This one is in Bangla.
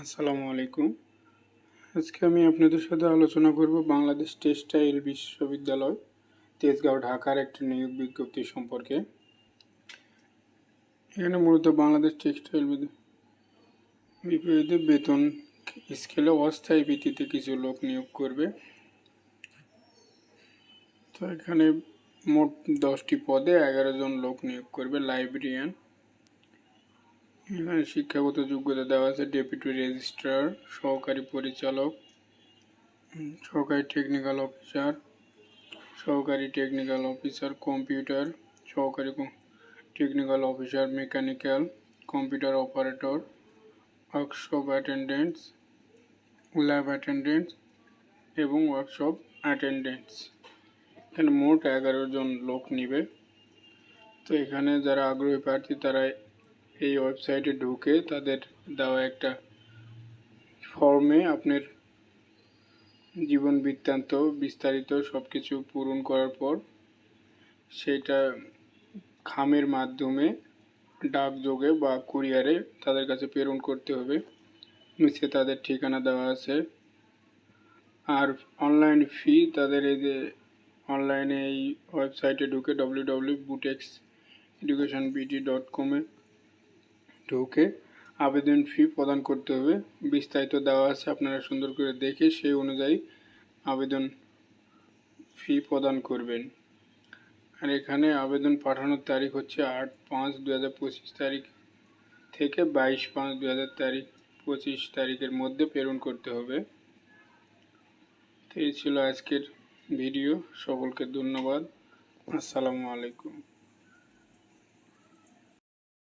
আসসালামু আলাইকুম। আজকে আমি আপনাদের সাথে আলোচনা করব বাংলাদেশ টেক্সটাইল বিশ্ববিদ্যালয়, তেজগাঁও, ঢাকার একটি নিয়োগ বিজ্ঞপ্তি সম্পর্কে। এখানে মূলত বাংলাদেশ টেক্সটাইল বিপরীতে বেতন স্কেলে অস্থায়ী ভিত্তিতে কিছু লোক নিয়োগ করবে। তো এখানে মোট দশটি পদে এগারো জন লোক নিয়োগ করবে, লাইব্রেরিয়ান। এখানে শিক্ষাগত যোগ্যতা দেওয়া আছে ডেপুটি রেজিস্ট্রার, সহকারী পরিচালক সহকারী টেকনিক্যাল অফিসার সহকারী টেকনিক্যাল অফিসার কম্পিউটার সহকারী technical officer mechanical computer operator workshop attendants lab attendants এবং ওয়ার্কশপ অ্যাটেন্ডেন্টস এখানে মোট এগারো জন লোক নিবে। তো এখানে যারা আগ্রহী প্রার্থী তারা এই ওয়েবসাইটে ঢুকে তাদের দেওয়া একটা ফর্মে আপনার জীবন বৃত্তান্ত, বিস্তারিত সব কিছু পূরণ করার পর সেটা খামের মাধ্যমে ডাকযোগে বা কুরিয়ারে তাদের কাছে প্রেরণ করতে হবে। নিচে তাদের ঠিকানা দেওয়া আছে। আর অনলাইন ফি তাদের এই যে অনলাইনে এই ওয়েবসাইটে ঢুকে W W BUTEX education BD dot কমে ঢুকে আবেদন ফি প্রদান করতে হবে। বিস্তারিত দেওয়া আছে, আপনারা সুন্দর করে দেখে সেই অনুযায়ী আবেদন ফি প্রদান করবেন। আর এখানে আবেদন পাঠানোর তারিখ হচ্ছে আট পাঁচ দু হাজার পঁচিশ তারিখ থেকে বাইশ পাঁচ দু হাজার তারিখ পঁচিশ তারিখের মধ্যে প্রেরণ করতে হবে। তো এই ছিল আজকের ভিডিও। সকলকে ধন্যবাদ। আসসালামু আলাইকুম।